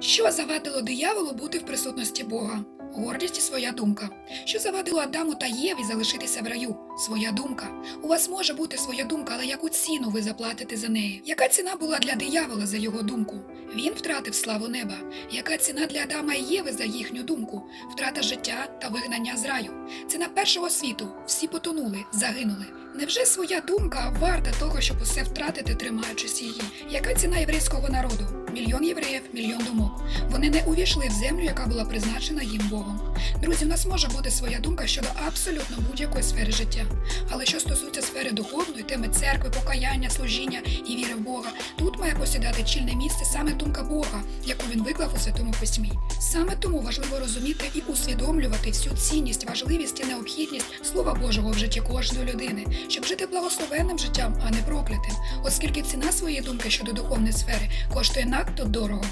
Що завадило дияволу бути в присутності Бога? Гордість і своя думка. Що завадило Адаму та Єві залишитися в раю? Своя думка. У вас може бути своя думка, але яку ціну ви заплатите за неї? Яка ціна була для диявола за його думку? Він втратив славу неба. Яка ціна для Адама і Єви за їхню думку? Втрата життя та вигнання з раю. Ціна першого світу. Всі потонули, загинули. Невже своя думка варта того, щоб усе втратити, тримаючись її? Яка ціна єврейського народу? Мільйон євреїв, мільйон думок. Вони не увійшли в землю, яка була призначена їм Богом. Друзі, у нас може бути своя думка щодо абсолютно будь-якої сфери життя. Але що стосується сфери духовної, теми церкви, покаяння, служіння і віри в Бога, тут має посідати чільне місце саме думка Бога, яку він виклав у святому письмі. Саме тому важливо розуміти і усвідомлювати всю цінність, важливість і необхідність Слова Божого в житті кожної людини, щоб жити благословенним життям, а не проклятим, оскільки ціна своєї думки щодо духовної сфери коштує надто дорого.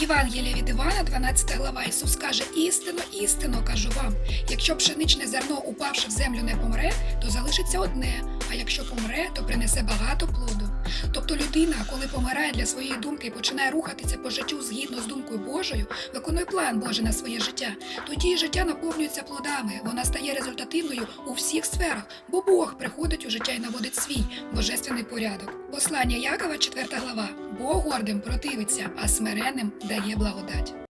Євангелія від Івана, 12 глава, Ісус каже: істинно, істинно кажу вам, якщо пшеничне зерно, упавши в землю, не помре, то залишиться одне, а якщо помре, то принесе багато плоду. Тобто людина, коли помирає для своєї думки і починає рухатися по життю згідно з думкою Божою, виконує план Божий на своє життя, тоді життя наповнюється плодами, вона стає результативною у всіх сферах, бо Бог приходить у життя і наводить свій божественний порядок. Послання Якова, 4 глава. Бог гордим противиться, а смиренним дає благодать.